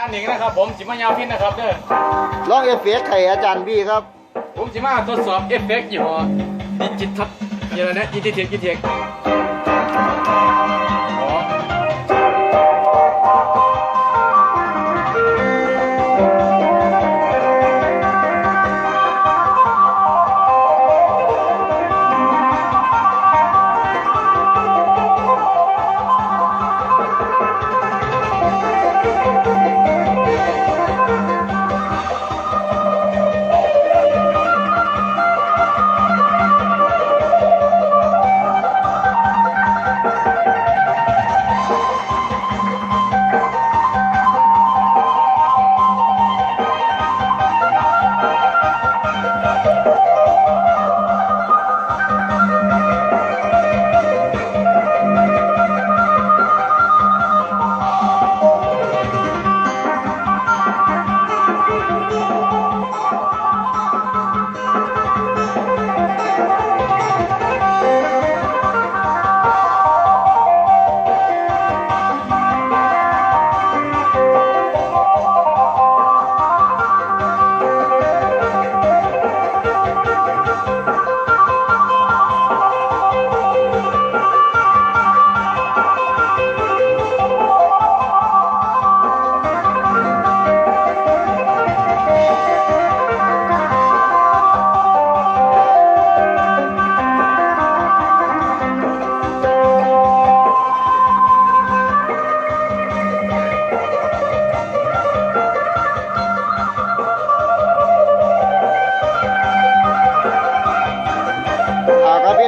จารย์หนิงนะครับ ผมจิมายาวพินนะครับเด้อลองเอฟเฟกต์ให้อาจารย์บี้ครับ ผมจิมาทดสอบเอฟเฟกต์ยี่ห้อดิจิทัลยี่ห้อนะดิจิเทคดิจิเทค อ๋อ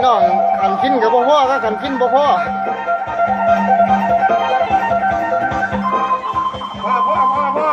น้องขันกินกับบ่พ่อก็ขันกินพ่อพ่อพ่อพ่อพ่อ